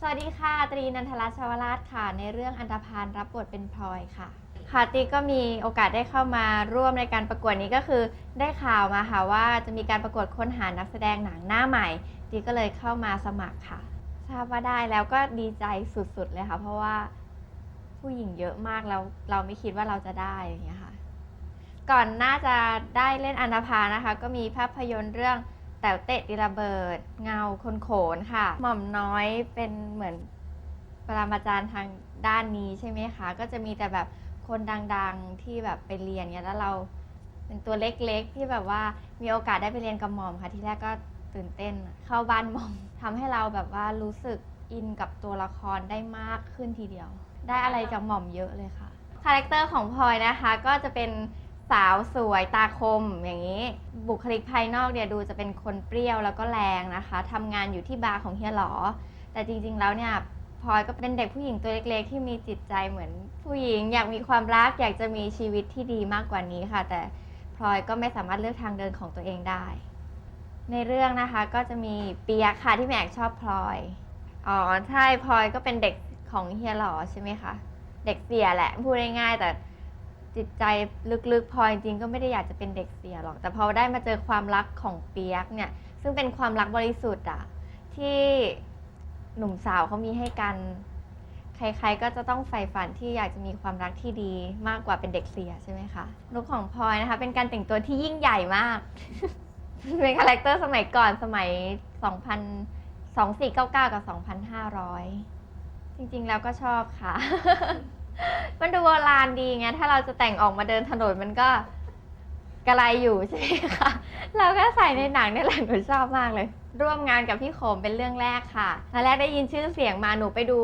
สวัสดีค่ะ ตรีนันทรัชวราชค่ะ ในเรื่องอันธพาลรับบทเป็นพลอยค่ะ ค่ะตรีก็มีโอกาสได้เข้ามาร่วมในการประกวดนี้ก็คือ ได้ข่าวมาค่ะว่าจะมีการประกวดค้นหานักแสดงหนังหน้าใหม่ตรีก็เลยเข้ามาสมัครค่ะ ทราบว่าได้แล้วก็ดีใจสุดๆเลยค่ะ เพราะว่าผู้หญิงเยอะมากแล้วเราไม่คิดว่าเราจะได้อย่างเงี้ยค่ะ ก่อนหน่าจะได้เล่นอันธพาลนะคะ ก็มีภาพยนตร์เรื่อง ต่วเตะดิระเบิด เงาคนโขนค่ะ หม่อมน้อยเป็นเหมือนปรามาจารย์ทางด้านนี้ใช่ไหมคะ ก็จะมีแต่แบบคนดังๆที่แบบไปเรียนเนี่ยแล้วเราเป็นตัวเล็กๆ ที่แบบว่ามีโอกาสได้ไปเรียนกับหม่อมค่ะ ที่แรกก็ตื่นเต้น เข้าบ้านหม่อมทำให้เราแบบว่ารู้สึกอินกับตัวละครได้มากขึ้นทีเดียว ได้อะไรจากหม่อมเยอะเลยค่ะคาแรคเตอร์ของพลอยนะคะ ก็จะเป็น สาวสวยตาคมอย่างนี้ บุคลิกภายนอกเนี่ยดูจะเป็นคนเปรี้ยวแล้วก็แรงนะคะทำงานอยู่ที่บาร์ของเฮียหลอ แต่จริงๆแล้วเนี่ยพลอยก็เป็นเด็กผู้หญิงตัวเล็กๆ ที่มีจิตใจเหมือนผู้หญิง อยากมีความรักอยากจะมีชีวิตที่ดีมากกว่านี้ค่ะ แต่พลอยก็ไม่สามารถเลือกทางเดินของตัวเองได้ ในเรื่องนะคะก็จะมีเปียค่ะที่แม่แอกชอบพลอยอ๋อใช่พลอยก็เป็นเด็กของเฮียหลอใช่ไหมคะเด็กเสียแหละพูดง่ายๆแต่ จิตใจลึกๆพลอยจริงก็ไม่ได้อยากจะเป็นเด็กเสียหรอก แต่พอได้มาเจอความรักของเปียกเนี่ย ซึ่งเป็นความรักบริสุทธิ์อะที่หนุ่มสาวเขามีให้กัน ใครๆก็จะต้องใฝ่ฝันที่อยากจะมีความรักที่ดีมากกว่าเป็นเด็กเสียใช่ไหมคะลุคของพลอยนะคะ เป็นการแต่งตัวที่ยิ่งใหญ่มาก เป็นคาแรคเตอร์สมัยก่อนสมัย 2000 2499 กับ 2,500 จริงๆแล้วก็ชอบค่ะ มันดูโบราณดีไงถ้าเราจะแต่งออกมาเดินถนนมันก็กระไรอยู่ใช่ไหมคะเราก็ใส่ในหนังนี่แหละหนูชอบมากเลย ร่วมงานกับพี่โขมเป็นเรื่องแรกค่ะตอนแรกได้ยินชื่อเสียงมาหนูไปดู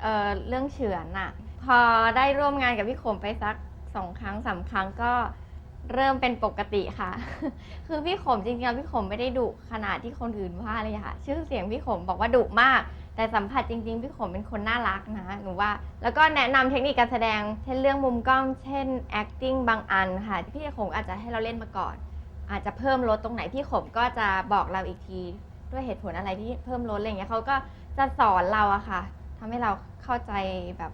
เเรื่องเฉือนอะพอได้ร่วมงานกับพี่โขมไปสักสองครั้งสามครั้งก็เริ่มเป็นปกติค่ะ คือพี่ขมจริงๆแล้วพี่ขมไม่ได้ดุขนาดที่คนอื่นว่าเลยค่ะ ชื่อเสียงพี่ขมบอกว่าดุมาก แต่สัมผัสจริงๆ พี่ขมเป็นคนน่ารักนะหนูว่า แล้วก็แนะนำเทคนิคการแสดง เช่นเรื่องมุมกล้อง เช่น acting บางอันค่ะพี่ขมอาจจะให้เราเล่นมาก่อน อาจจะเพิ่มลดตรงไหนพี่ขมก็จะบอกเราอีกที ด้วยเหตุผลอะไรที่เพิ่มลดอะไรอย่างเงี้ยเขาก็จะสอนเราอะค่ะทำให้เราเข้าใจแบบ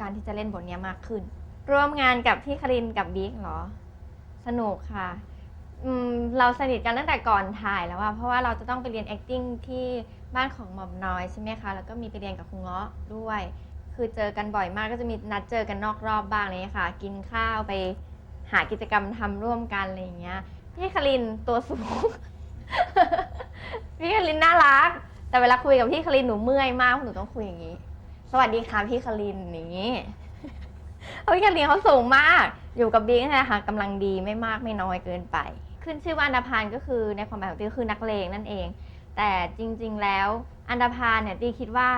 การที่จะเล่นบทเนี้ยมากขึ้น ร่วมงานกับพี่คารินกับบิ๊กเหรอ สนุกค่ะอืมเราสนิทกันตั้งแต่ก่อนถ่ายแล้วอะเพราะว่าเราจะต้องไปเรียน acting ที่ บ้านของหม่อมน้อยใช่ไหมคะ แล้วก็มีไปเรียนกับครูเงาะด้วย คือเจอกันบ่อยมากก็จะมีนัดเจอกันนอกรอบบ้างอะไรเลยค่ะ กินข้าวไปหากิจกรรมทำร่วมกันอะไรอย่างเงี้ย พี่คารินตัวสูง พี่คารินน่ารัก แต่เวลาคุยกับพี่คารินหนูเมื่อยมากหนูต้องคุยอย่างนี้ สวัสดีค่ะพี่คารินอย่างนี้ เพราะพี่คารินเขาสูงมาก อยู่กับบิ๊กนะคะกำลังดีไม่มากไม่น้อยเกินไป ขึ้นชื่อว่าอันดาพานก็คือในความหมายของตีก็คือนักเลงนั่นเอง แต่จริงๆแล้วอันดาพานเนี่ยตีคิดว่า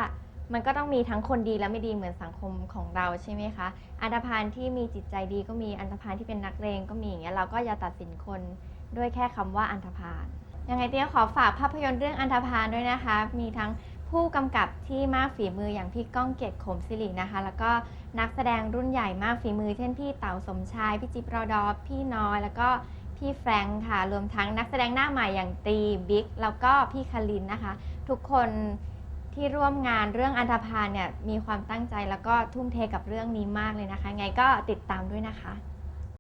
มันก็ต้องมีทั้งคนดีและไม่ดีเหมือนสังคมของเราใช่ไหมคะ อันดาพานที่มีจิตใจดีก็มีอันดาพานที่เป็นนักเลงก็มีอย่างเงี้ยเราก็อย่าตัดสินคนด้วยแค่คำว่าอันธพาลยังไงเตี้ยขอฝากภาพยนตร์เรื่องอันธพาลด้วยนะคะ มีทั้งผู้กำกับที่มากฝีมืออย่างพี่ก้องเกียรติขมศิรินะคะ แล้วก็นักแสดงรุ่นใหญ่มากฝีมือ เช่นพี่เต๋าสมชาย พี่จิ๊บรอดอพี่น้อย แล้วก็ พี่แฟรงค์ค่ะ รวมทั้งนักแสดงหน้าใหม่อย่างตีบิ๊กแล้วก็พี่คารินนะคะ ทุกคนที่ร่วมงานเรื่องอันธพาลเนี่ยมีความตั้งใจแล้วก็ทุ่มเทกับเรื่องนี้มากเลยนะคะ ไงก็ติดตามด้วยนะคะ